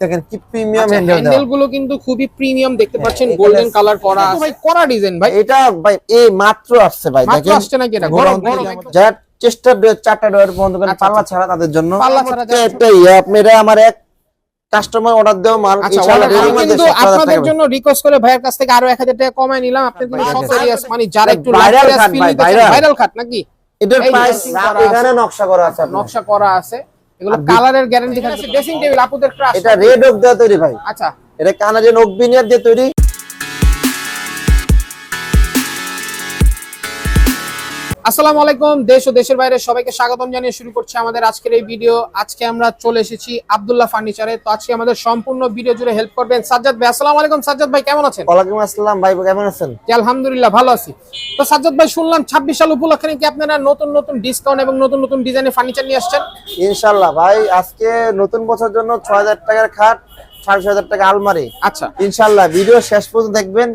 দেখেন কি প্রিমিয়াম আচ্ছা, হ্যান্ডেল হ্যান্ডেলগুলো কিন্তু খুবই প্রিমিয়াম দেখতে পাচ্ছেন হ্যাঁ, গোল্ডেন কালার করা আছে। ভাই করা ডিজাইন ভাই। এটা ভাই এই মাত্র আসছে ভাই মাত্র আসছে নাকি এটা? গরম যারা চেষ্টা চারটা ডোর বন্ধ করেন আচ্ছা, পাল্লা আচ্ছা। ছাড়া তাদের জন্য। পাল্লা ছাড়া একটা ইয়ে আমার এক কাস্টমার অর্ডার দেওয়া মাল ইনশাআল্লাহ আমি কিন্তু আপনাদের জন্য রিকোয়েস্ট করে ভাইয়ের কাছ থেকে আরও 1000 টাকা কমায় নিলাম। আপনি কিন্তু ভাই, মানে যারা একটু লাক্সারিয়াস খাট ভাই, ভাইরাল খাট নাকি? এটার প্রাইস এখানে নকশা করা আছে নকশা করা আছে। এগুলো কালারের গ্যারান্টি থাকবে। ড্রেসিং টেবিল আপুদের ক্রাশ এটা রেড ওক দেওয়া তৈরি ভাই। আচ্ছা। এটা কানাডিয়ান ওক বিনিয়ার দিয়ে তৈরি। আসসালামু আলাইকুম দেশ ও দেশের বাইরে সবাইকে স্বাগতম জানিয়ে শুরু করছি আমাদের আজকের এই ভিডিও। আজকে আমরা চলে এসেছি আব্দুল্লাহ ফার্নিচারে। তো আজকে আমাদের সম্পূর্ণ ভিডিও জুড়ে হেল্প করবেন সাজ্জাদ ভাই। আসসালামু আলাইকুম সাজ্জাদ ভাই কেমন আছেন? ওয়ালাইকুম আসসালাম ভাই কেমন আছেন? আলহামদুলিল্লাহ ভালো আছি। তো সাজ্জাদ ভাই শুনলাম ছাব্বিশ সাল উপলক্ষে নাকি আপনারা নতুন নতুন ডিসকাউন্ট এবং নতুন নতুন ডিজাইনের ফার্নিচার নিয়ে আসছেন? ইনশাআল্লাহ ভাই আজকে নতুন বছর জন্য ছয় হাজার টাকার খাট সাড়ে ছয় হাজার টাকা আলমারি। আচ্ছা। ইনশাআল্লাহ ভিডিও শেষ পর্যন্ত দেখবেন।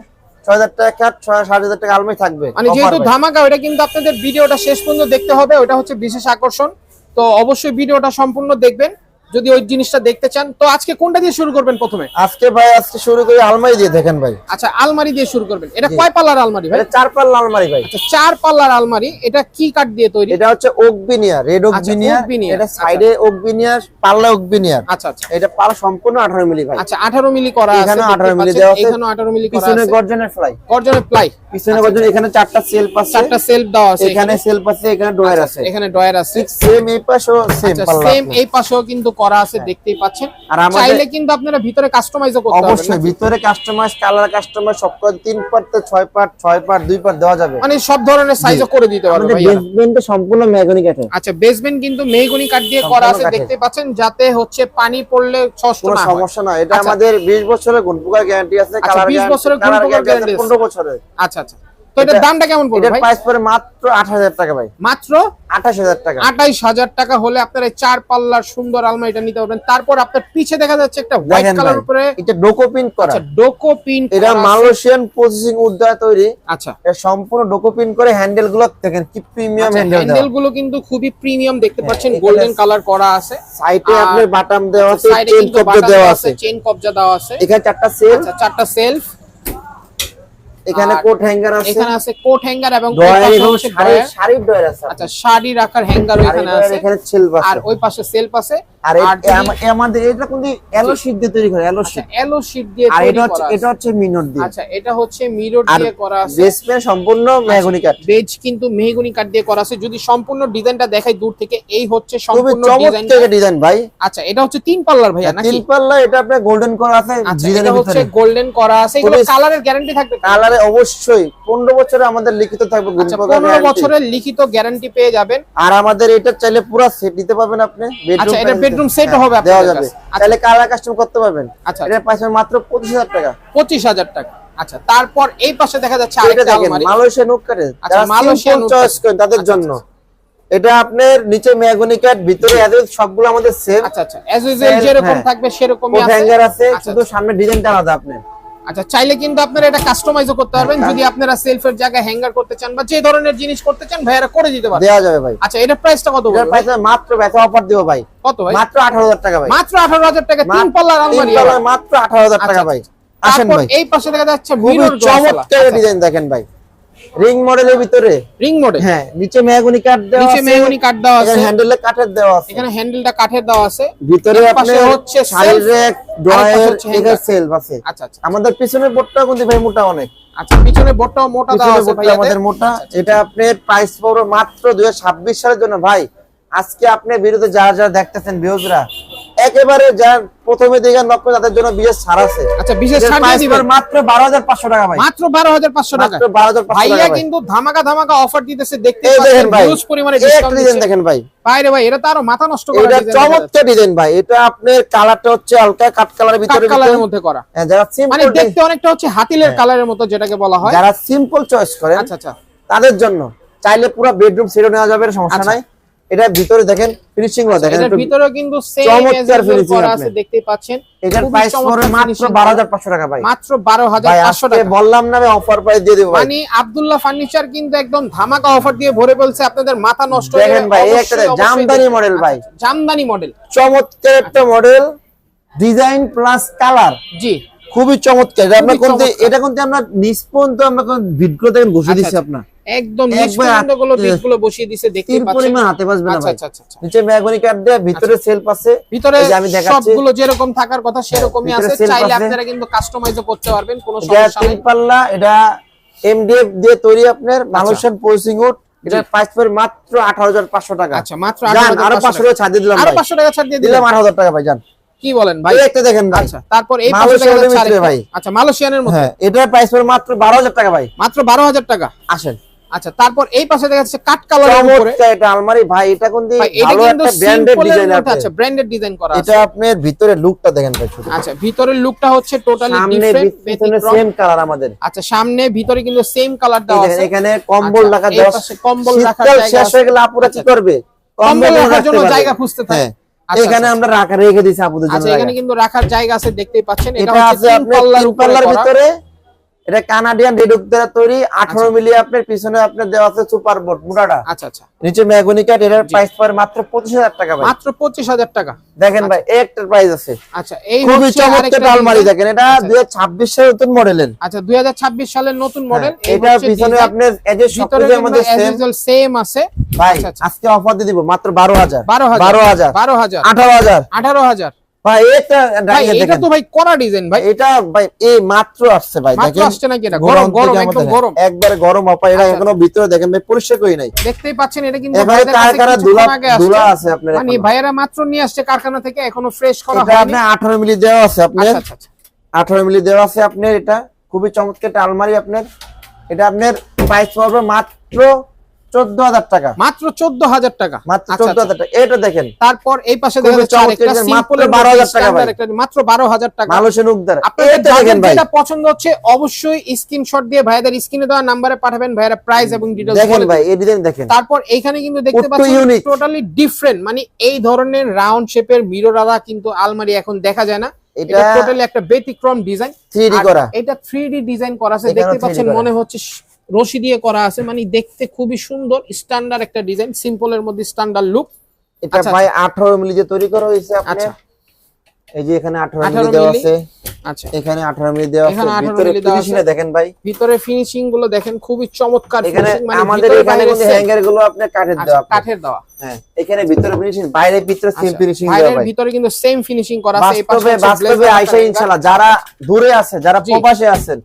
ছয় হাজার টাকা ছয় হাজার টাকা আলমারি থাকবে। মানে যেহেতু ধামাকা ওটা কিন্তু আপনাদের ভিডিওটা শেষ পর্যন্ত দেখতে হবে ওটা হচ্ছে বিশেষ আকর্ষণ। তো অবশ্যই ভিডিওটা সম্পূর্ণ দেখবেন। যদি ওই জিনিসটা দেখতে চান তো আজকে কোনটা দিয়ে শুরু করবেন প্রথমে? আজকে ভাই আজকে শুরু করি আলমারি দিয়ে দেখেন ভাই। আচ্ছা আলমারি দিয়ে শুরু করবেন। এটা কয় পাল্লার আলমারি ভাই? চার পাল্লা আলমারি ভাই। আচ্ছা চার পাল্লার আলমারি এটা কি কাঠ দিয়ে তৈরি? এটা হচ্ছে ওক বিনিয়ার রেড ওক আচ্ছা, এটা আচ্ছা। সাইডে ওক বিনিয়ার পাল্লা ওক বিনিয়ার আচ্ছা আচ্ছা। এটা পাল্লা সম্পূর্ণ আঠারো মিলি ভাই। আচ্ছা 18 মিলি করা আছে দেখতে 18 মিলি দেওয়া আছে। এখানেও 18 মিলি করা পিছনে আছে। গর্জনের ফ্লাই গর্জনের ফ্লাই পিছনে গর্জন এখানে চারটা সেলফ আছে। চারটা সেলফ দেওয়া আছে এখানে সেলফ আছে এখানে ডোয়ার আছে। এখানে ডয়ার আছে। সেম এই পাশেও সেম আচ্ছা পাল্লা সেম এই পাশেও কিন্তু করা আছে দেখতেই পাচ্ছেন। আর চাইলে কিন্তু আপনারা ভিতরে কাস্টমাইজও করতে পারবেন অবশ্যই ভিতরে কাস্টমাইজ কালার কাস্টমাইজ সব করে তিন পার্ট থেকে ছয় পার্ট ছয় পার্ট দুই পার্ট দেওয়া যাবে। মানে সব ধরনের সাইজও করে দিতে পারবেন ভাইয়া। বেসমেন্টে সম্পূর্ণ ম্যাগনি কাঠে আচ্ছা বেসমেন্ট কিন্তু মেহগনি কাঠ দিয়ে করা আছে দেখতে পাচ্ছেন যাতে হচ্ছে পানি পড়লে ষষ্ঠ না সমস্যা না এটা আচ্ছা। আমাদের 20 বছরের গুণপোকার গ্যারান্টি আছে আচ্ছা, কালার 20 বছরের গুণপোকার আছে। 15 বছরের। আচ্ছা আচ্ছা। তো এটার দামটা কেমন পড়বে ভাই? প্রাইস পড়ে মাত্র 28000 টাকা ভাই। মাত্র? 28000 টাকা। আঠাইশ হাজার টাকা হলে আপনার এই চার পাল্লার সুন্দর আলমারিটা নিতে পারবেন। তারপর আপনার পিছে দেখা যাচ্ছে একটা হোয়াইট কালার উপরে। এটা ডোকো প্রিন্ট করা। আচ্ছা ডোকো প্রিন্ট এটা মালয়েশিয়ান প্রসেসিং উদ্যোগ তৈরি। আচ্ছা। এটা সম্পূর্ণ ডোকো প্রিন্ট করে হ্যান্ডেলগুলো দেখেন কি প্রিমিয়াম হ্যান্ডেল হ্যান্ডেলগুলো কিন্তু খুবই প্রিমিয়াম দেখতে হ্যাঁ, পাচ্ছেন গোল্ডেন কালার করা আছে। সাইডে আপনার বাটাম দেওয়া আছে কিন্তু কবজা দেওয়া আছে। চেন কবজা দেওয়া আছে। এখানে চারটা সেল আচ্ছা চারটা সেলফ এখানে কোট হ্যাঙ্গার আছে। এখানে আছে কোট হ্যাঙ্গার এবং শাড়ি শাড়ির ডয়ার আছে। আচ্ছা শাড়ি রাখার হ্যাঙ্গার এখানে আছে। এখানে সেলফ আর ওই পাশে সেলফ আছে। আর আমাদের এটা কিন্তু এলো শীট দিয়ে তৈরি করে এলো শীট এলো শীট দিয়ে আর এটা হচ্ছে এটা হচ্ছে মিনট দিয়ে। আচ্ছা এটা হচ্ছে মিরর দিয়ে করা আছে। সম্পূর্ণ মেহগনি কাঠ বেজ কিন্তু মেহগনি কাঠ দিয়ে করা আছে। যদি সম্পূর্ণ ডিজাইনটা দেখাই দূর থেকে এই হচ্ছে সম্পূর্ণ ডিজাইন ভাই। আচ্ছা এটা হচ্ছে তিন পাল্লার ভাইয়া তিন পাল্লা এটা আপনার গোল্ডেন করা আছে আচ্ছা ডিজাইনের হচ্ছে গোল্ডেন করা আছে। এগুলো কালারের গ্যারান্টি থাকবে? কালারে অবশ্যই। 15 বছরে আমাদের লিখিত থাকবে আচ্ছা গুণপোকার পনেরো guarantee। বছরের লিখিত গ্যারান্টি পেয়ে যাবেন। আর আমাদের এটা চাইলে পুরো সেট দিতে পারবেন আপনি। আচ্ছা, এটা price bedroom এ। set ও হবে হ্যাঁ, দেওয়া আপনাদের যাবে। কাছে। তাহলে কালার কাস্টম করতে পারবেন। আচ্ছা। এর প্রাইস মাত্র 25000 টাকা। পঁচিশ হাজার টাকা। আচ্ছা তারপর এই পাশে দেখা যাচ্ছে আরেকটা আলমারি। মালয়েশিয়া উকারে আচ্ছা, মালয়েশিয়ান চয়েস করেন তাদের আচ্ছা, জন্য। এটা আপনার নিচে মেগনি কাট ভিতরে এদের সবগুলো আমাদের সেম আচ্ছা আচ্ছা এজ ইউজুয়াল যেরকম হ্যাঁ। থাকবে সেরকমই আছে। হ্যাঙ্গার আছে আচ্ছা, শুধু সামনে ডিজাইনটা আলাদা আপনি আচ্ছা চাইলে কিন্তু আপনারা এটা কাস্টমাইজও করতে পারবেন। হ্যাঁ, যদি আপনারা সেলফের জায়গায় হ্যাঙ্গার করতে চান বা যে ধরনের জিনিস করতে চান ভাইয়ারা করে দিতে পারবেন। দেওয়া যাবে ভাই। আচ্ছা এটা প্রাইসটা কত বলব প্রাইস মাত্র ব্যথা অফার দিব ভাই। কত ভাই? মাত্র 18000 টাকা ভাই। মাত্র আঠারো হাজার টাকা তিন পাল্লার তিন আলমারি পাল্লার মাত্র 18000 টাকা আচ্ছা, ভাই। আসেন ভাই। এই পাশে দেখা যাচ্ছে মিরর চমৎকার ডিজাইন দেখেন ভাই। রিং মডেলের ভিতরে? রিং মডেল হ্যাঁ নিচে মেহগনি কাঠ দেওয়া নিচে আছে মেহগনি কাঠ দেওয়া আছে। হ্যান্ডেলে কাঠের দেওয়া আছে। এখানে হ্যান্ডেলটা কাঠের দেওয়া আছে। ভিতরে আপনি হচ্ছে self, র্যাক ড্রয়ার সেলফ আছে। আচ্ছা আচ্ছা। আমাদের পিছনের বোর্ডটা কিন্তু ভাই মোটা অনেক। আচ্ছা পিছনে বোর্ডটাও মোটা দেওয়া আছে ভাইয়াদের। আমাদের মোটা। আচ্ছা, এটা আপনার প্রাইস পড়বে মাত্র 2026 সালের জন্য। ভাই আজকে আপনি বিরুদ্ধে যারা যারা দেখতেছেন ভিউজরা একেবারে যার প্রথমে দিকে নক তাদের জন্য বিশেষ ছাড় আছে। আচ্ছা বিশেষ ছাড় দিবেন। মাত্র 12500 টাকা ভাই। মাত্র বারো হাজার পাঁচশো টাকা। মাত্র 12500 ভাইয়া কিন্তু ধামাকা ধামাকা অফার দিতেছে দেখতে ভাই। হিউজ পরিমাণে ডিসকাউন্ট ডিজাইন দেখেন ভাই। বাইরে ভাই এটা তো আরও মাথা নষ্ট করা এটা। চমৎকার ডিজাইন ভাই। এটা আপনার কালারটা হচ্ছে হালকা কাট কালারের ভিতরে কালারের মধ্যে করা। হ্যাঁ, যারা মানে দেখতে অনেকটা হচ্ছে হাতিলের কালারের মতো যেটাকে বলা হয়। যারা সিম্পল চয়েস করেন আচ্ছা আচ্ছা। তাদের জন্য। চাইলে পুরো বেডরুম সেটও নেওয়া যাবে সমস্যা আচ্ছা। নাই। এটা ভিতরে দেখেন ফিনিশিংগুলো দেখেন এটার একটু- ভিতরেও কিন্তু সেম চমৎকার আপনি। আছে দেখতেই পাচ্ছেন। এটার প্রাইস পড়বে মাত্র finishing বারো করা। হাজার পাঁচশো টাকা ভাই। মাত্র বারো হাজার ভাই পাঁচশো আজকে টাকা। বললাম না আমি অফার প্রাইস দিয়ে দেবো ভাই। মানে আব্দুল্লাহ ফার্নিচার কিন্তু একদম ধামাকা অফার দিয়ে ভরে বলছে আপনাদের মাথা নষ্ট হয়ে দেখেন ভাই এই একটা জামদানি মডেল ভাই। জামদানি মডেল চমৎকার একটা মডেল ডিজাইন প্লাস কালার জি। খুবই চমৎকার। এটা আমরা কোনতে এটা কোনতে আমরা নিষ্পন তো আমরা কোন ভিডিও দেখেন ঘুষে আচ্ছা, দিচ্ছি আচ্ছা। আপনার। একদম বসিয়ে দিছে দেখতে পাচ্ছেন। পরিমাণ হাতে বাজবে না আচ্ছা আচ্ছা। নিচে ম্যাগনি কার্ড দেয়া ভিতরে সেলফ আছে। ভিতরে আমি দেখাচ্ছি। সবগুলো যেরকম থাকার কথা সেরকমই আছে। self চাইলে আপনারা কিন্তু কাস্টমাইজও করতে পারবেন কোনো সমস্যা পাল্লা এটা এমডিএফ দিয়ে তৈরি আপনার মালয়েশিয়ান পোর্সিং উড এটা প্রাইস পড়ে মাত্র আঠারো হাজার পাঁচশো টাকা। আচ্ছা মাত্র 18,500 আরও পাঁচশো টাকা। ছাড় দিয়ে দিলাম আরও ভাই। 500 টাকা ছাড় দিয়ে দিলাম দিলাম। আট হাজার টাকা ভাই জান। কি বলেন ভাই? একটা দেখেন ভাই। আচ্ছা তারপর এই মালয়েশিয়ানের 500 টাকা ছাড় ভিতরে একটা- ভাই। আচ্ছা মালয়েশিয়ানের মধ্যে? হ্যাঁ এটার প্রাইস পড়ে মাত্র বারো হাজার টাকা ভাই। মাত্র 12000 টাকা? আসেন। আচ্ছা তারপর এই পাশে দেখা যাচ্ছে কাট কালারের উপরে। এটা আলমারি। ভাই এটা কোন ভালো একটা ব্র্যান্ডেড ডিজাইন আছে। আছে ব্র্যান্ডেড ডিজাইন করা আছে। এটা আপনার ভিতরে লুকটা দেখেন ভাই আচ্ছা ভিতরের লুকটা হচ্ছে টোটালি সামনে ডিফারেন্ট পিছনে সেম কালার আমাদের। আচ্ছা সামনে ভিতরে কিন্তু সেম কালার দেওয়া আছে। এখানে কম্বল আচ্ছা, রাখা দেওয়া পাশে কম্বল শীতকাল জায়গা শেষ হয়ে গেলে আপুরা কি আচ্ছা। করবে? কম্বল রাখার জন্য জায়গা খুঁজতে থাকে। হ্যাঁ। এখানে আচ্ছা। আমরা রাখা রেখে দিয়েছি আপুদের জন্য আচ্ছা এখানে কিন্তু রাখার জায়গা আছে দেখতেই পাচ্ছেন। এটা আছে আপনার পাল্লার। ভিতরে। এটা কানাডিয়ান রেডুক দ্বারা তৈরি আঠারো মিলি আপনার পিছনে আপনার দেওয়া আছে সুপার বোর্ড মোটাটা। আচ্ছা আচ্ছা। নিচে ম্যাগনি কাঠ এটার প্রাইস পড়ে মাত্র পঁচিশ হাজার টাকা ভাই। মাত্র পঁচিশ হাজার টাকা। দেখেন ভাই এই একটা প্রাইস আছে। আচ্ছা এই খুবই চমৎকার আলমারি দেখেন এটা আচ্ছা। দুই হাজার ছাব্বিশ সালের নতুন মডেলের। আচ্ছা দুই হাজার ছাব্বিশ সালের নতুন মডেল এটা পিছনে আপনার এই যে সবকিছু আমাদের সেম সেম আছে। ভাই আচ্ছা, আচ্ছা। আজকে অফার দিয়ে দিব মাত্র বারো হাজার। বারো হাজার বারো হাজার। বারো হাজার। আঠারো হাজার। আঠারো হাজার। ভাই এটা ভাই এটা তো ভাই করা ডিজাইন ভাই। এটা ভাই এই মাত্র আসছে ভাই মাত্র দেখেন। আসছে নাকি এটা? গরম গরম একদম গরম। একবারে গরম আপা এটা আচ্ছা, এখনও ভিতরে দেখেন ভাই পরিষ্কার করি নাই। দেখতেই পাচ্ছেন এটা কিন্তু কাছে কারখানা দুলা দুলা আছে আপনার মানে। ভাইয়েরা মাত্র নিয়ে আসছে কারখানা থেকে এখনও ফ্রেশ করা এটা হয়নি। আপনার আঠারো মিলি দেওয়া আছে আপনার। আচ্ছা আচ্ছা আচ্ছা। আঠারো মিলি দেওয়া আছে আপনার এটা। খুবই চমৎকার আলমারি আপনার। এটা আপনার প্রাইস পড়বে মাত্র চোদ্দ হাজার টাকা। মাত্র চোদ্দ হাজার টাকা। মাত্র আচ্ছা, চোদ্দ আচ্ছা। হাজার টাকা। এটা দেখেন। তারপর এই পাশে খুবই দেখা যাচ্ছে আরেকটা চমৎকার, মাত্র সিম্পলের 12,000 টাকা স্ট্যান্ডার্ড ভাই। একটা মাত্র বারো হাজার টাকা। মালয়েশিয়ান উকদার আপনাদের এটা যাদের দেখেন ভাই। যেটা পছন্দ হচ্ছে অবশ্যই স্ক্রিনশট দিয়ে ভাইদের স্ক্রিনে দেওয়া নাম্বারে পাঠাবেন ভাইরা প্রাইস এবং ডিটেইলস দেখেন ভাই এই ডিজাইন দেখেন। তারপর এইখানে কিন্তু দেখতে পাচ্ছেন টোটালি ডিফারেন্ট মানে এই ধরনের রাউন্ড শেপের মিরর আলা কিন্তু আলমারি এখন দেখা যায় না। এটা টোটালি একটা ব্যতিক্রম ডিজাইন 3D করা। এটা 3D ডিজাইন করা আছে দেখতে পাচ্ছেন মনে হচ্ছে রশি দিয়ে করা আছে মানে দেখতে খুবই সুন্দর স্ট্যান্ডার্ড একটা ডিজাইন সিম্পলের মধ্যে স্ট্যান্ডার্ড লুক এটা আচ্ছা, ভাই আঠারো মিলি যে তৈরি করা হয়েছে আপনার আচ্ছা। এই যে এখানে আঠারো 18 মিলি দেওয়া আছে। আচ্ছা। এখানে মিলি দেওয়া আছে ভিতরে ফিনিশিং দেখেন ভাই। ভিতরে ফিনিশিংগুলো দেখেন খুবই চমৎকার এখানে মানে আমাদের ভিতরে এখানে কিন্তু হ্যাঙ্গারগুলো আপনার কাঠের আচ্ছা, দেওয়া। কাঠের দেওয়া। হ্যাঁ এখানে ভিতরে ফিনিশিং বাইরে ভিতরে সেম আচ্ছা, ফিনিশিং দেওয়া ভাই। ভিতরে কিন্তু সেম ফিনিশিং করা আছে এই পাশে বাস্তবে হচ্ছে বাস্তবে blazer আইসা একটা ইনশাআল্লাহ যারা দূরে আছে যারা প্রবাসে আছেন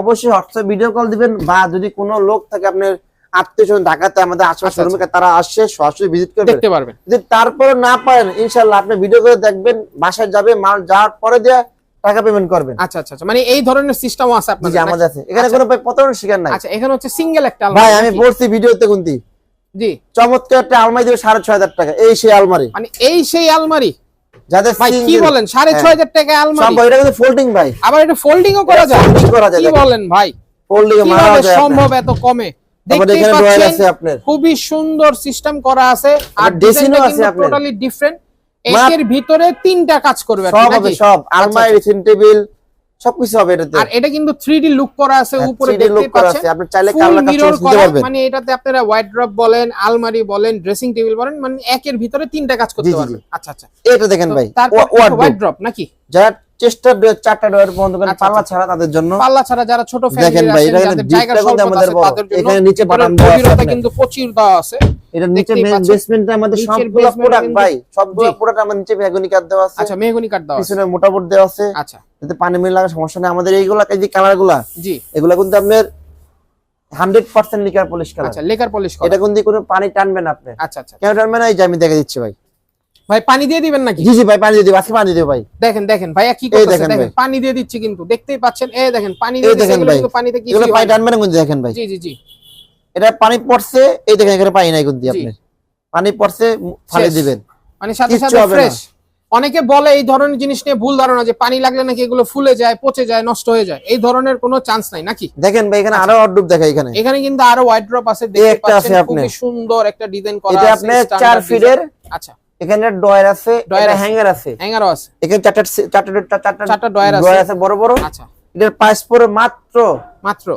অবশ্যই হোয়াটসঅ্যাপ ভিডিও কল দিবেন বা যদি কোনো লোক থাকে আপনার আত্মীয় ঢাকাতে আমাদের আশেপাশে তারা আসছে সরাসরি ভিজিট করে দেখতে পারবেন। যদি তারপরে না পারেন ইনশাল্লাহ আপনি ভিডিও করে দেখবেন বাসায় যাবে মাল যাওয়ার পরে দিয়ে টাকা পেমেন্ট করবেন। আচ্ছা আচ্ছা আচ্ছা। মানে এই ধরনের সিস্টেমও আছে আপনাদের জি, আমাদের আছে। এখানে আচ্ছা। কোনো প্রতারণার শিকার নাই। আচ্ছা এখানে হচ্ছে সিঙ্গেল একটা ভাই আমি বলছি ভিডিওতে জি। চমৎকার একটা আলমারি দেবে সাড়ে ছয় হাজার টাকা। এই সেই আলমারি। মানে এই সেই আলমারি? যাদের ভাই কি বলেন? সাড়ে হ্যাঁ। ছয় হাজার টাকা আলমারি? সম্ভব এটা কিন্তু ফোল্ডিং ভাই। আবার এটা ফোল্ডিংও করা যায়? করা যায় কি বলেন ভাই? ফোল্ডিং মারা যায় সম্ভব এত কমে? ড্রয়ার পাচ্ছেন আপনার। খুবই সুন্দর সিস্টেম করা আছে। আর ডিজাইনটা আছে কিন্তু টোটালি ডিফারেন্ট একের ভিতরে তিনটা কাজ করবে সব হবে সব। আচ্ছা, আলমারি ড্রেসিং টেবিল সবকিছু হবে এটাতে। আর এটা কিন্তু 3D লুক করা আছে হ্যাঁ, উপরে 3D দেখতে পাচ্ছেন। আছে। আপনি চাইলে কালার কাজ দিতে পারবেন। মানে এটাতে আপনারা ওয়াইড ড্রপ বলেন আলমারি বলেন ড্রেসিং টেবিল বলেন মানে একের ভিতরে তিনটা কাজ করতে পারবেন। আচ্ছা আচ্ছা। এটা দেখেন ভাই ওয়াইড ড্রপ নাকি? যারা চেষ্টা চারটা বন্ধ করেন আচ্ছা, পাল্লা আচ্ছা। ছাড়া তাদের জন্য। পাল্লা ছাড়া যারা ছোট দেখেন ভাই, এটা কিন্তু আমাদের এখানে নিচে দেওয়া আছে। গভীরতা কিন্তু প্রচুর দেওয়া আছে। এটা নিচে দেখতেই বেসমেন্টে আমাদের সবগুলো প্রোডাক্ট ভাই সবগুলো প্রোডাক্ট আমাদের নিচে বেগুনি কাঠ দেওয়া আছে। আচ্ছা মেহগনি কাঠ দেওয়া আছে পিছনে মোটা বোর্ড দেওয়া আছে। আচ্ছা। যাতে পানি মিল লাগার সমস্যা নেই। আমাদের এইগুলা এই যে কালারগুলা জি। এগুলা কিন্তু আপনার hundred percent lacquer polish colour আচ্ছা লেকার পলিশ এটা কিন্তু কোনো পানি টানবে না আপনি। আচ্ছা আচ্ছা। কেন টানবে না? এই যে আমি দেখে দিচ্ছি ভাই। ভাই পানি দিয়ে দিবেন নাকি? জি জি ভাই পানি দিয়ে দিবো আজকে পানি ভাই। দেখেন দেখেন ভাইয়া কি করতেছে? দেখেন পানি দিয়ে দিচ্ছি কিন্তু দেখতেই পাচ্ছেন? এই দেখেন পানি দিয়ে দেখেন ভাই। পানিতে কি এগুলো পানি কিন্তু দেখেন ভাই। জি জি জি। এটা পানি পড়ছে এই দেখেন এখানে পানি নাই কিন্তু জি। আপনার। পানি পড়ছে ফালি। দিবেন। মানে সাথে সাথে ফ্রেশ। অনেকে বলে এই ধরনের জিনিস নিয়ে ভুল ধারণা যে পানি লাগলে নাকি এগুলো ফুলে যায় পচে যায় নষ্ট হয়ে যায়। এই ধরনের কোনো চান্স নাই নাকি? দেখেন ভাই এখানে আরও অর্ডুপ দেখা এখানে। এখানে কিন্তু আরও ওয়াইড ড্রপ আছে দেখতে পাচ্ছেন। খুবই সুন্দর একটা ডিজাইন করা এটা আছে standard চার design। ফিটের আচ্ছা। এখানে ডয়ার আছে আছে। হ্যাঙ্গার আছে। হ্যাঙ্গারও আছে। এখানে চারটা চারটা চারটা চারটা ড্রয়ার আছে। ডয়ার আছে। বড় বড়। আচ্ছা। এটার প্রাইস পড়ে মাত্র মাত্র?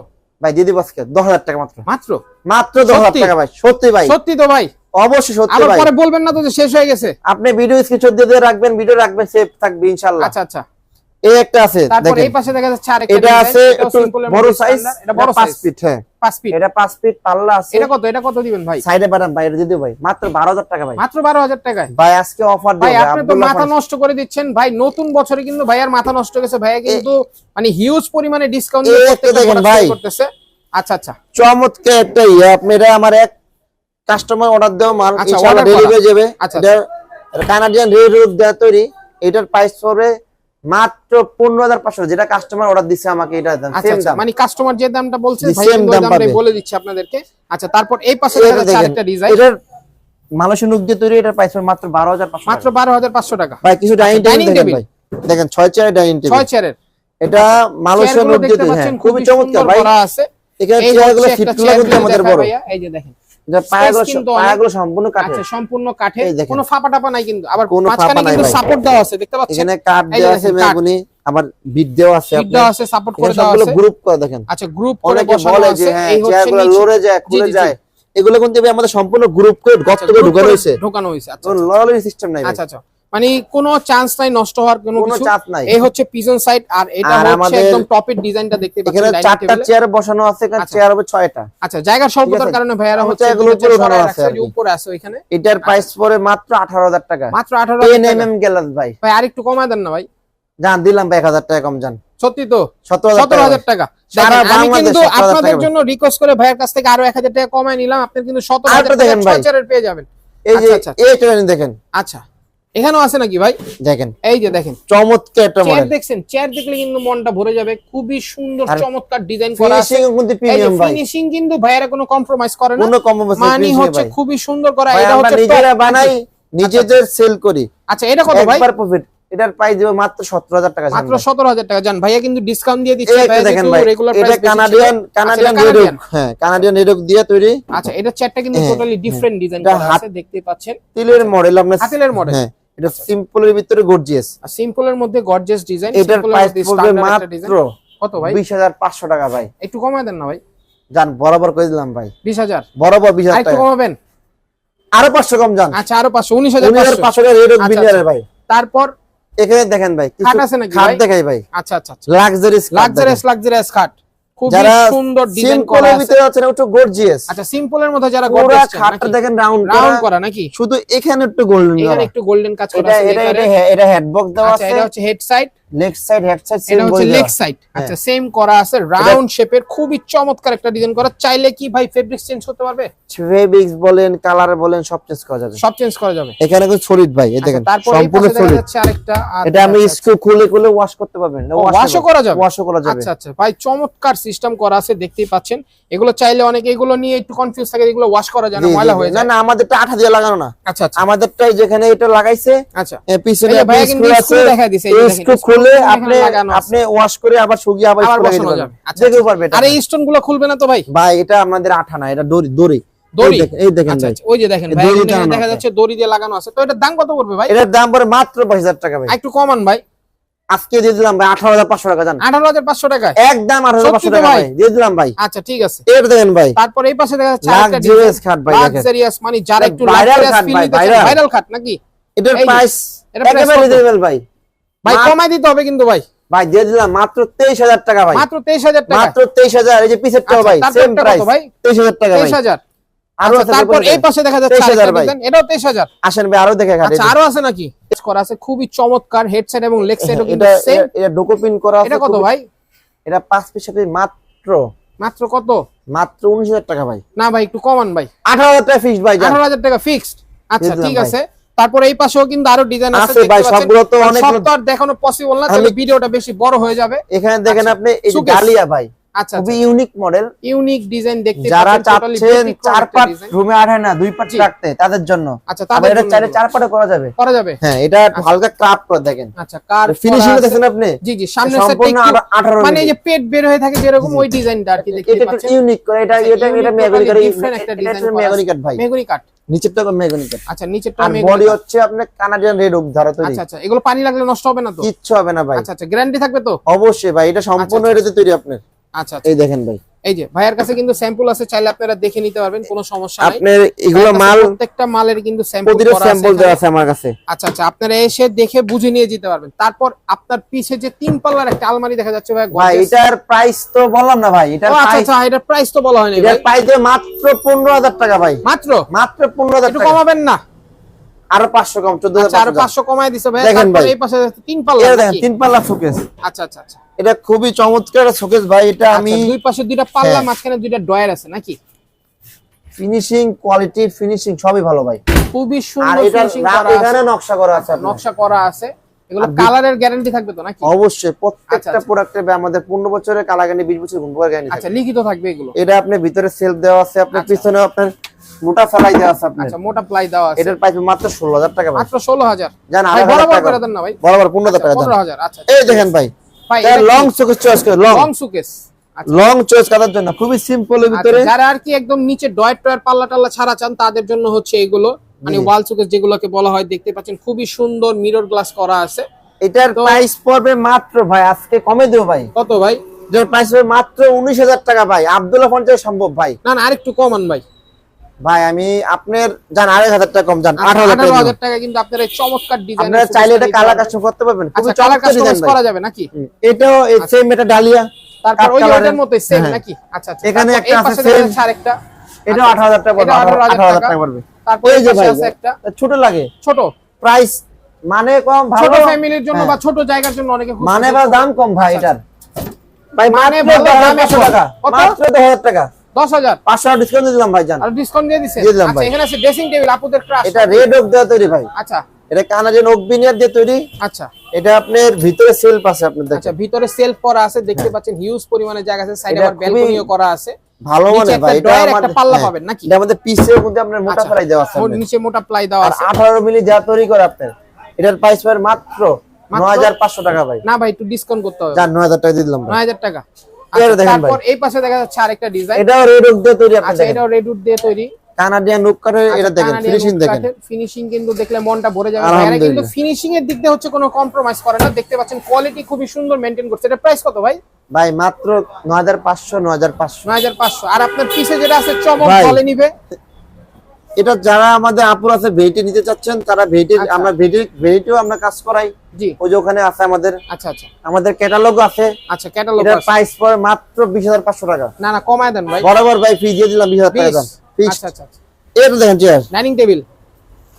ভাই দিদি বাসকে দশ হাজার টাকা মাত্র। মাত্র? মাত্র দশ হাজার সত্যি? টাকা ভাই সত্যি ভাই। সত্যি তো ভাই। অবশ্যই সত্যি ভাই। পরে বলবেন না তো যে শেষ হয়ে গেছে। আপনি ভিডিও স্ক্রিনশট দিয়ে রাখবেন ভিডিও রাখবেন সেভ থাকবে ইনশাআল্লাহ। আচ্ছা আচ্ছা। এই একটা আছে তারপর এই পাশে দেখা যাচ্ছে আরেকটা এটা আছে বড় সাইজ এটা বড় 5 সাইজ ফিট হ্যাঁ। 5 ফিট এটা 5 ফিট পাল্লা আছে। এটা কত? এটা কত দিবেন ভাই? সাইডে বাটাম বাইরে দিদি ভাই। মাত্র 12000 টাকা ভাই। মাত্র 12000 টাকায়? ভাই আজকে অফার ভাই আপনি তো মাথা নষ্ট করে দিচ্ছেন। ভাই নতুন বছরে কিন্তু ভাইয়ার মাথা নষ্ট গেছে ভাইয়া কিন্তু মানে হিউজ পরিমাণে ডিসকাউন্ট। করতেছে আচ্ছা আচ্ছা। চমৎকার একটা ইয়ে। আমার এক কাস্টমার অর্ডার দেওয়া মাল আচ্ছা, ইনশাআল্লাহ ডেলিভারি যাবে। আচ্ছা, এটা কানাডিয়ান রেড রুট দেওয়া তৈরি। এটার প্রাইস পড়বে মাত্র 15500 যেটা কাস্টমার অর্ডার দিছে আমাকে এটা আচ্ছা আচ্ছা মানে কাস্টমার যে দামটা বলছে। বলে দিচ্ছি আপনাদেরকে। আচ্ছা তারপর এই পাশে ডিজাইন দিয়ে তৈরি এটার প্রাইস পড়বে মাত্র 12500 মাত্র 12500 টাকা। ভাই কিছু ডাইনিং আচ্ছা, টেবিল দেখেন ছয় চেয়ার ডাইনিং টেবিল ছয় চেয়ারের এটা চেয়ারগুলো নুক দিয়ে তৈরি হ্যাঁ খুবই চমৎকার ভাই। আছে। এখানে চেয়ারগুলো কিন্তু আমাদের বড়। এই যে দেখেন। সম্পূর্ণ কাঠের। আচ্ছা সম্পূর্ণ কাঠে কোনো ফাঁপা টাপা নাই কিন্তু। আবার মাঝখানে কিন্তু সাপোর্ট দেওয়া আছে দেখতে পাচ্ছেন? এখানে কাঠ দেওয়া আছে মেগুনি আবার বিট দেওয়া আছে বিট দেওয়া আছে সাপোর্ট করে দেওয়া আছে। গ্রুপ করে দেখেন। আচ্ছা গ্রুপ করে বসানো আছে। হ্যাঁ এই হচ্ছে লড়ে যায় খুলে। যায়। এগুলো কিন্তু আমাদের সম্পূর্ণ গ্রুপ করে গর্ত আচ্ছা, করে ঢুকানো হয়েছে। ঢোকানো হয়েছে। আচ্ছা সিস্টেম নাই আচ্ছা আচ্ছা। মানে কোনো চান্স নাই নষ্ট হওয়ার কোনো কিছু। নাই। এই হচ্ছে পিজন সাইড আর এটা হচ্ছে একদম টপের ডিজাইনটা দেখতে পাচ্ছেন ডাইনিং চারটা চেয়ার বসানো আছে এখানে আচ্ছা। চেয়ার হবে ছয়টা। আচ্ছা জায়গার স্বল্পতার কারণে ভাইয়ারা হচ্ছে এগুলো উপরে রাখছে, আছে আর উপরে আছে ওইখানে? এটার প্রাইস পড়ে মাত্র আঠারো হাজার টাকা। মাত্র আঠারো টেন হাজার এম এম গ্লাস ভাই। ভাই আরেকটু কমায় দেন না ভাই। যান দিলাম ভাই এক হাজার টাকা কম যান সত্যি তো? সতেরো হাজার সতেরো টাকা সারা আমি কিন্তু আপনাদের জন্য রিকোয়েস্ট করে ভাইয়ের কাছ থেকে আরও এক হাজার টাকা কমায় নিলাম। আপনি কিন্তু সতেরো আরেকটা হাজার টাকা পেয়ে যাবেন। এই যে আচ্ছা, এই দেখেন। আচ্ছা। এখানেও আছে নাকি ভাই? দেখেন। এই যে দেখেন। চমৎকার একটা মডেল দেখছেন? চেয়ার দেখলে কিন্তু মনটা ভরে যাবে। খুবই সুন্দর চমৎকার ডিজাইন করা আছে। ফিনিশিং কিন্তু প্রিমিয়াম ভাই। ফিনিশিং কিন্তু ভাইয়েরা কোনো কম্প্রোমাইজ করে না। কোনো কম্প্রোমাইজ মানি হচ্ছে খুবই সুন্দর করা। এটা হচ্ছে নিজেরা বানাই নিজেদের সেল করি। আচ্ছা এটা কত ভাই? একবার প্রফিট এটার প্রাইস দেবো মাত্র সতেরো হাজার টাকা মাত্র সতেরো হাজার টাকা জান। ভাইয়া কিন্তু ডিসকাউন্ট দিয়ে দিচ্ছে। ভাইয়া দেখেন ভাই রেগুলার এটা কানাডিয়ান কানাডিয়ান। রেডক হ্যাঁ কানাডিয়ান রেডক দিয়ে তৈরি। আচ্ছা এটা চেয়ারটা কিন্তু টোটালি ডিফারেন্ট ডিজাইন করা আছে দেখতে পাচ্ছেন। তিলের মডেল আপনার হাতেলের মডেল হ্যাঁ। এটা সিম্পলের ভিতরে গর্জিয়াস আর সিম্পলের মধ্যে গর্জিয়াস ডিজাইন এটার প্রাইস পড়বে মাত্র কত ভাই? বিশ হাজার পাঁচশো টাকা ভাই। একটু কমায় দেন না ভাই। যান বরাবর করে দিলাম ভাই। বিশ হাজার? বরাবর বিশ আর হাজার একটু কমাবেন? আরও পাঁচশো কম যান আচ্ছা আরও পাঁচশো উনিশ হাজার উনিশ হাজার পাঁচশো। পাঁচশো টাকা রেডক আচ্ছা, বিলিয়ারের আচ্ছা। ভাই। তারপর? এখানে দেখেন ভাই খাট আছে নাকি খাট? দেখাই ভাই। আচ্ছা আচ্ছা লাক্সারিস লাক্সারিয়াস লাক্সারিয়াস খাট। যারা সুন্দর ডিজাইন করা ভিতরে আছে একটু গর্জিয়াস আচ্ছা সিম্পলের মধ্যে যারা পুরো গর্জিয়াস খাটটা দেখেন রাউন্ড রাউন্ড করা। নাকি? শুধু এখানে একটু গোল্ডেন এখানে একটু গোল্ডেন কাজ করা এটা আছে দেওয়া আচ্ছা আছে। এটা হচ্ছে head side leg side head side same এটা লেগ সাইড আচ্ছা সেম করা আছে। রাউন্ড শেপের খুবই চমৎকার একটা ডিজাইন করা। চাইলে কি ভাই ফেব্রিক্স চেঞ্জ করতে পারবে? ফেব্রিক্স বলেন কালার বলেন সব চেঞ্জ করা যাবে। সব চেঞ্জ করা যাবে। এখানে কিন্তু সলিড ভাই এই আচ্ছা, দেখেন সম্পূর্ণ সলিড যাচ্ছে আরেকটা এটা আমি আচ্ছা, স্ক্রু খুলে খুলে ওয়াশ করতে পারবেন। ও, করা যাবে? ওয়াশও করা যাবে। আচ্ছা আচ্ছা। ভাই চমৎকার সিস্টেম করা আছে দেখতেই পাচ্ছেন। এগুলো চাইলে অনেকে এগুলো নিয়ে একটু কনফিউজ থাকে এগুলো ওয়াশ করা যায় না ময়লা হয়ে যায়। না আমাদেরটা আঠা দিয়ে লাগানো না। আচ্ছা আচ্ছা। আমাদেরটাই যেখানে এটা লাগাইছে আচ্ছা। পিছনে ভাইয়া কিন্তু দেখা দিছে, স্ক্রু খুলে আপনি আপনি ওয়াশ করে আবার শুকিয়ে আবার বসানো যাবে। আচ্ছা, কেউ আচ্ছা। পারবে আর এই স্টোনগুলো খুলবে না তো ভাই? ভাই এটা আমাদের আঠা না এটা দড়ি দড়ি। দড়ি? এই দেখেন- আচ্ছা ভাই। ওই যে দেখেন ভাই দড়ি এখানে টানানো দেখা যাচ্ছে দড়ি দিয়ে লাগানো আছে। তো এটার দাম কত পড়বে ভাই? এটার দাম পড়ে মাত্র বাইশ টাকা ভাই। একটু কমান ভাই। আজকে দিয়ে দিলাম ভাই আঠারো হাজার পাঁচশো টাকা জান। আঠারো হাজার পাঁচশো টাকায়? একদম আঠারো হাজার পাঁচশো সত্যি তো টাকা ভাই? দিয়ে দিলাম ভাই। আচ্ছা ঠিক আছে। এর দেখেন ভাই। তারপর এই পাশে দেখা যাচ্ছে লাক্সারিয়াস খাট ভাই দেখেন। লাক্সারিয়াস মানে যারা একটু লাক্সারিয়াস ফিল ভাই, নিতে ভাইরাল খাট নাকি? এটার প্রাইস এটা রিজনেবল ভাই। ভাই কমাই দিতে হবে কিন্তু ভাই। ভাই দিয়ে দিলাম মাত্র তেইশ হাজার টাকা ভাই। মাত্র তেইশ হাজার টাকা। মাত্র তেইশ হাজার এই যে পিসেরটাও আচ্ছা, ভাই সেম প্রাইস? তেইশ হাজার টাকা ভাই। তেইশ হাজার। আরও আচ্ছা, তারপর এই পাশে দেখা যাচ্ছে 23,000 ভাই। এটাও তেইশ হাজার। আসেন ভাই আরও দেখে আচ্ছা আরও আছে নাকি? করা আছে খুবই চমৎকার হেড সাইড এবং লেগ সাইডও কিন্তু এটা সেম এটা- এটা ডোকো পিন করা আছে এটা কত ভাই? এটা পাঁচ পিস মাত্র। মাত্র কত? মাত্র উনিশ হাজার টাকা ভাই। না ভাই একটু কমান ভাই। আঠারো হাজার টাকা ফিক্সড ভাই যান আঠারো হাজার টাকা ফিক্সড আচ্ছা ঠিক আছে। তারপর এই পাশেও কিন্তু আরও ডিজাইন আছে ভাই। সবগুলো তো আর অনেক- সব তো দেখানো পসিবল না তাহলে ভিডিওটা বেশি বড় হয়ে যাবে। এখানে দেখেন আচ্ছা, আপনি এই ডালিয়া ভাই। খুবই ইউনিক মডেল ইউনিক ডিজাইন দেখতে যারা চাচ্ছেন চার পাট রুমে আঠে না দুই পাট রাখতে তাদের জন্য। আচ্ছা এটা চাইলে চার পাটে করা যাবে। করা যাবে? হ্যাঁ এটা হালকা ক্রাফট করে দেখেন। আচ্ছা কার ফিনিশিং দেখেন আপনি? জি জি সামনের সম্পূর্ণ সাইডটা আঠা- আঠারো মানে এই যে পেট বের হয়ে থাকে যেরকম ওই ডিজাইনটা আর কি দেখতে এটা ইউনিক করে এটা আচ্ছা, এটা এটা মেগনি কাট different একটা এটা মেগনি কাট ভাই। মেহগনি কাট নিচেরটা মেগনি কাট আচ্ছা নিচেরটা আর বডি হচ্ছে আপনার কানাডিয়ান রেড ওক ধারা তৈরি। আচ্ছা আচ্ছা এগুলো পানি লাগলে নষ্ট হবে না তো? কিচ্ছু হবে না ভাই। আচ্ছা আচ্ছা গ্যারান্টি থাকবে তো? অবশ্যই ভাই এটা সম্পূর্ণ আচ্ছা, এটাতে তৈরি আপনার। আচ্ছা আচ্ছা। এই দেখেন ভাই। এই যে ভাইয়ের কাছে কিন্তু স্যাম্পল আছে চাইলে আপনারা দেখে নিতে পারবেন কোনো সমস্যা নাই। আপনার এগুলো মাল প্রত্যেকটা মালের কিন্তু স্যাম্পল করা আছে স্যাম্পল দেওয়া আছে আমার কাছে। আচ্ছা আচ্ছা আপনারা এসে দেখে বুঝে নিয়ে যেতে পারবেন। তারপর আপনার পিছে যে তিন পাল্লার একটা আলমারি দেখা যাচ্ছে ভাই ভাই এটার প্রাইস তো বললাম না ভাই এটার আচ্ছা আচ্ছা এটার প্রাইস তো বলা হয়নি এটার প্রাইস মাত্র পনেরো হাজার টাকা ভাই। মাত্র? মাত্র পনেরো হাজার একটু কমাবেন না? আরও পাঁচশো কম চোদ্দ আরও পাঁচশো কমায় দিছে ভাই দেখেন ভাই। এই পাশে তিন পাল্লা দেখেন তিন পাল্লা শোকেস। আচ্ছা আচ্ছা আচ্ছা। এটা খুবই চমৎকার শোকেস ভাই এটা আমি আচ্ছা, দুই পাশে দুইটা পাল্লা হ্যাঁ। মাঝখানে দুইটা ডয়ার আছে নাকি? ফিনিশিং কোয়ালিটি ফিনিশিং সবই ভালো ভাই। খুবই আর সুন্দর এটা ফিনিশিং করা এখানে নকশা করা আছে নকশা করা আছে। এগুলো কালারের গ্যারান্টি থাকবে তো নাকি? অবশ্যই আচ্ছা, প্রত্যেকটা আচ্ছা। প্রোডাক্টে আমাদের পনেরো বছরের কালাগানি বিশ বছর ঘুমপার গানি আচ্ছা লিখিত থাকবে এগুলো। এটা আপনার ভিতরে সেলফ দেওয়া আছে আপনার আচ্ছা। পিছনে আপনার মোটা ফেলাই দেওয়া আছে আপনার। আচ্ছা মোটা প্লাই দেওয়া আছে। এটার প্রাইস মাত্র ষোলো হাজার টাকা ভাই। মাত্র ষোলো হাজার। জান ভাই আড়াই হাজার বরাবর টাকা। করে দেন না ভাই? বরাবর পনেরো হাজার টাকা পনেরো দাম। হাজার আচ্ছা। এই দেখেন ভাই লং চোখের চয়েস করে লং লং আচ্ছা। লং চয়েস কাটার জন্য খুবই সিম্পলের ভিতরে আচ্ছা, যারা আর কি একদম নিচে ডয়ের টয়ের পাল্লা টাল্লা ছাড়া চান তাদের জন্য হচ্ছে এগুলো। মানে ওয়াল যেগুলোকে বলা হয় দেখতে পাচ্ছেন খুবই সুন্দর মিরর গ্লাস করা আছে। এটার তো- প্রাইস পড়বে মাত্র ভাই আজকে কমে দেবো ভাই। কত ভাই? এটার প্রাইস পড়বে মাত্র উনিশ হাজার টাকা ভাই। আব্দুল্লাহ পঞ্চাশ সম্ভব ভাই। না না আরেকটু কমান ভাই। ভাই আমি আপনার জান আড়াই হাজার টাকা কম জান আঠারো হাজার টাকা কিন্তু আপনারা চমৎকার ডিজাইন আপনারা চাইলে এটা কালার কাস্টম করতে পারবেন খুবই আচ্ছা চমৎকার ডিজাইন করা যাবে নাকি? এটাও সেম এটা ডালিয়া তারপর ওই মতোই সেম। নাকি? আচ্ছা আচ্ছা। এখানে একটা আছে আরেকটা টাকা পড়বে 18,000 টাকা। টাকা পড়বে তারপর ওই যে ভাই একটা। ছোট লাগে। ছোট। প্রাইস মানে কম ছোট ভালো ফ্যামিলির জন্য হ্যাঁ। বা ছোট জায়গার জন্য অনেকে মানে বা দাম কম ভাই এটার। ভাই মানে টাকা। মাত্র দশ হাজার টাকা। দশ হাজার। পাঁচশো ডিসকাউন্ট দিলাম ভাই জান ডিসকাউন্ট দিয়ে দিছে? দিলাম আচ্ছা ভাই। এখানে আছে ড্রেসিং টেবিল আপুদের ক্রাশ এটা রেড ওক দেওয়া তৈরি ভাই। আচ্ছা। এটা কানাডিয়ান ওক বিনিয়ার দিয়ে তৈরি। আচ্ছা। এটা আপনার ভিতরে সেলফ আছে আপনার আচ্ছা ভিতরে সেলফ করা আছে দেখতে পাচ্ছেন হিউজ পরিমাণে জায়গা আছে সাইডে আবার ব্যালকনিও করা আছে। ভালো নিচে মানে ভাই এটা আমাদের পাল্লা হ্যাঁ, পাবেন নাকি? এটা আমাদের পিসের মধ্যে আপনার মোটা আচ্ছা, ফেলাই দেওয়া আছে নিচে মোটা প্লাই দেওয়া আছে। আঠারো মিলি যা তৈরি করে আপনার। এটার প্রাইস পার মাত্র মাত্র? নয় হাজার পাঁচশো টাকা ভাই। না ভাই একটু ডিসকাউন্ট করতে হবে। নয় হাজার টাকা দিয়ে দিলাম ভাই। নয় হাজার টাকা। আচ্ছা, দেখেন ভাই। তারপর এই পাশে দেখা যাচ্ছে আরেকটা ডিজাইন এটাও রেড দিয়ে তৈরি আচ্ছা এটাও রেডউড দিয়ে তৈরি। কানাডিয়ান ওক কাঠের এটা দেখেন ফিনিশিং দেখেন। ফিনিশিং কিন্তু দেখলে মনটা ভরে যাবে। আলহামদুলিল্লাহ। কিন্তু ফিনিশিং এর দিক দিয়ে হচ্ছে কোনো কম্প্রোমাইজ করে না। দেখতে পাচ্ছেন কোয়ালিটি খুবই সুন্দর মেনটেন করছে। এটা প্রাইস কত ভাই? ভাই মাত্র নয় হাজার পাঁচশো নয় হাজার পাঁচশো। নয় হাজার পাঁচশো। আর আপনার পিছে যেটা আছে চমক। বলে নিবে। এটা যারা আমাদের আপুর আছে ভেইটি নিতে চাচ্ছেন তারা ভেইটি আচ্ছা। আমরা ভেইটি ভেইটিও আমরা কাজ করাই। জি। ওই যে ওখানে আছে আমাদের আচ্ছা আচ্ছা। আমাদের ক্যাটালগ আছে। আচ্ছা ক্যাটালগ এটার প্রাইস পড়ে মাত্র বিশ হাজার পাঁচশো টাকা। না না কমায় দেন ভাই। বরাবর ভাই ফি দিয়ে দিলাম বিশ হাজার টাকা ফিক্স আচ্ছা আচ্ছা এটা দেখেন চেয়ার ডাইনিং টেবিল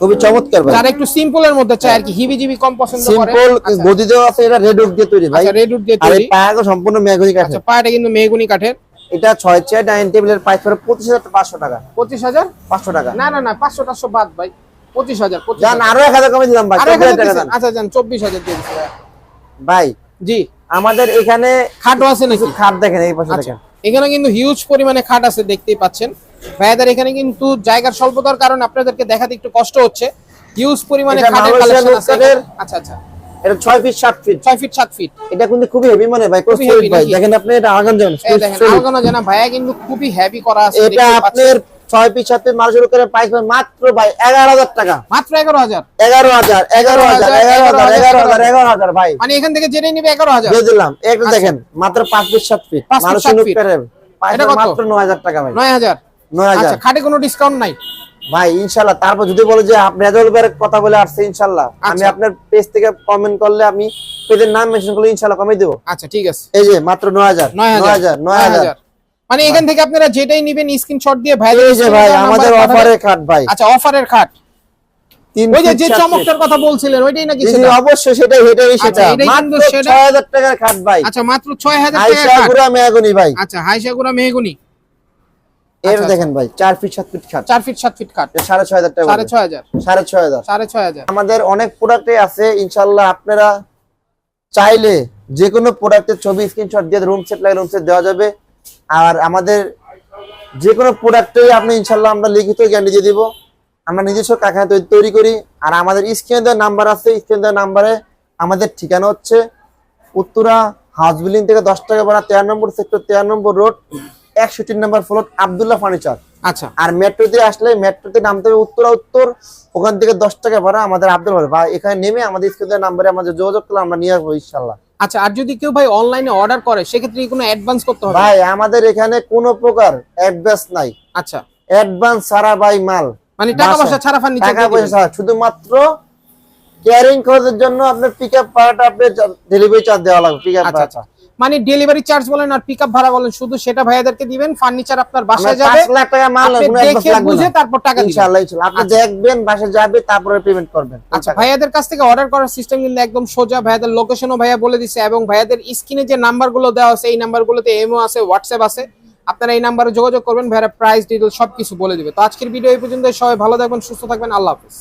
খুবই চমৎকার ভাই। যারা একটু সিম্পল এর মধ্যে চায় আর কি হিবি জিবি কম পছন্দ করে। সিম্পল আচ্ছা গদি দেওয়া আছে এটা রেড উড দিয়ে তৈরি ভাই। আচ্ছা রেডউড দিয়ে আর এই তৈরি। পায়াগো সম্পূর্ণ মেঘনি কাঠের। আচ্ছা পায়াটা কিন্তু মেহগুনি কাঠের। এটা ছয় চেয়ার ডাইনিং টেবিলের প্রাইস পড়ে পঁচিশ হাজার পাঁচশো টাকা। পঁচিশ হাজার? পাঁচশো টাকা। না না না পাঁচশো টাশো বাদ ভাই। পঁচিশ হাজার আরও এক হাজার কমে দিলাম ভাই আচ্ছা যান চব্বিশ হাজার দিয়ে ভাই। জি। আমাদের এখানে খাটও আছে নাকি? খাট দেখেন এই পাশে আচ্ছা দেখেন। এখানে কিন্তু হিউজ পরিমাণে খাট আছে দেখতেই পাচ্ছেন। ভাইয়াদের এখানে কিন্তু জায়গার স্বল্পতার কারণে আপনাদেরকে দেখাতে একটু কষ্ট হচ্ছে। হিউজ পরিমাণে খাটের কালেকশন আছে। আচ্ছা আচ্ছা। এটা ছয় ফিট সাত ফিট ছয় ফিট সাত ফিট এটা কিন্তু খুবই হেভি মানে ভাই খুবই heavy ভাই। দেখেন আপনি এটা আগান এই দেখেন আলগনা জানা ভাইয়া কিন্তু খুবই হেভি করা আছে এটা আপনার ছয় পিস সাত পিস মাল করে পাইস মাত্র ভাই এগারো হাজার টাকা। মাত্র এগারো হাজার? এগারো হাজার এগারো হাজার এগারো হাজার এগারো হাজার এগারো হাজার ভাই। মানে এখান থেকে জেনে নিবে এগারো হাজার। দিলাম। একটা আচ্ছা। দেখেন মাত্র পাঁচ পিস সাত। করে পাইস মাত্র নয় হাজার টাকা ভাই। নয় হাজার। নয় হাজার। আচ্ছা খাটে কোনো ডিসকাউন্ট নাই? ভাই ইনশাল্লাহ তারপর যদি বলে যে আপনি রেজাউল ভাইয়ের কথা বলে আসছে ইনশাল্লাহ আমি আচ্ছা। আপনার পেজ থেকে কমেন্ট করলে আমি পেজের নাম মেনশন করলে ইনশাল্লাহ কমে দেবো। আচ্ছা ঠিক আছে। এই যে মাত্র নয় হাজার। নয় নয় হাজার হাজার নয় হাজার। মানে এখান থেকে আপনারা যেটাই নিবেন স্ক্রিনশট দিয়ে ভাই এই যে ভাই আমাদের অফারের খাট ভাই। আচ্ছা অফারের খাট তিন ওই যে যে চমকটার কথা বলছিলেন ওইটাই নাকি সেটা? অবশ্যই সেটাই সেটাই সেটা। আচ্ছা, মাত্র সেটা। ছয় হাজার টাকার খাট ভাই। আচ্ছা মাত্র ছয় হাজার আইসা টাকা খাট গুড়া মেয়াগুনি ভাই। আচ্ছা হাইসাগুড়া মেহগুনি। এর আচ্ছা, দেখেন ভাই চার ফিট সাত ফিট খাট চার ফিট সাত ফিট খাট এটা সাড়ে ছয় হাজার টাকা সাড়ে পড়বে। ছয় হাজার। সাড়ে ছয় হাজার। সাড়ে ছয় হাজার। আমাদের অনেক প্রোডাক্টে আছে ইনশাল্লাহ আপনারা চাইলে যে কোনো প্রোডাক্টের ছবি স্ক্রিনশট দিয়ে রুম সেট লাগে রুম সেট দেওয়া যাবে। আর আমাদের যে কোনো প্রোডাক্টেই আপনি ইনশাল্লাহ আমরা লিখিত গ্যারান্টি দিয়ে দিব। আমরা নিজস্ব কারখানা তৈরি করি। আর আমাদের স্ক্রিনে দেওয়ার নাম্বার আছে স্ক্রিনে দেওয়ার নাম্বারে আমাদের ঠিকানা হচ্ছে উত্তরা হাউস বিল্ডিং থেকে দশ টাকা ভাড়া তেরো নম্বর সেক্টর তেরো নম্বর রোড একষট্টি নম্বর ফ্লোর আবদুল্লাহ ফার্নিচার আচ্ছা। আর মেট্রোতে আসলে মেট্রোতে নামতে হবে উত্তরা উত্তর। ওখান থেকে দশ টাকা ভাড়া আমাদের আব্দুল ভাই। বা এখানে নেমে আমাদের স্কুলের নাম্বারে আমাদের যোগাযোগ করলে আমরা নিয়ে আসব ইনশাল্লাহ আচ্ছা আর যদি কেউ ভাই অনলাইনে অর্ডার করে সেক্ষেত্রে কোনো অ্যাডভান্স করতে হবে? ভাই আমাদের এখানে কোনো প্রকার অ্যাডভান্স নাই। আচ্ছা। অ্যাডভান্স ছাড়া ভাই মাল। মানে টাকা পয়সা ছাড়া ফার্নিচার টাকা পয়সা ছাড়া। শুধুমাত্র ক্যারিং খরচের জন্য আপনার পিক আপ ভাড়াটা ডেলিভারি চার্জ দেওয়া লাগবে পিক আপ আচ্ছা ভাড়াটা। আচ্ছা। মানে ডেলিভারি চার্জ বলেন আর পিকআপ ভাড়া বলেন শুধু সেটা ভাইয়াদেরকে দিবেন ফার্নিচার আপনার বাসায় যাবে পাঁচ লাখ টাকা মাল দেখে বুঝে তারপর টাকা ইনশাআল্লাহ ইনশাআল্লাহ। আপনি আচ্ছা। দেখবেন বাসে যাবে তারপরে পেমেন্ট করবেন। আচ্ছা ভাইয়াদের কাছ থেকে অর্ডার করার সিস্টেম কিন্তু একদম সোজা। ভাইয়াদের লোকেশনও ভাইয়া বলে দিছে এবং ভাইয়াদের স্ক্রিনে যে নাম্বারগুলো দেওয়া আছে এই নাম্বারগুলোতে এমও আছে হোয়াটসঅ্যাপ আছে। আপনারা এই নাম্বারে যোগাযোগ করবেন ভাইয়ারা প্রাইস ডিটেল সবকিছু বলে দিবে। তো আজকের ভিডিও এই পর্যন্ত সবাই ভালো থাকবেন সুস্থ থাকবেন। আল্লাহ হাফিজ।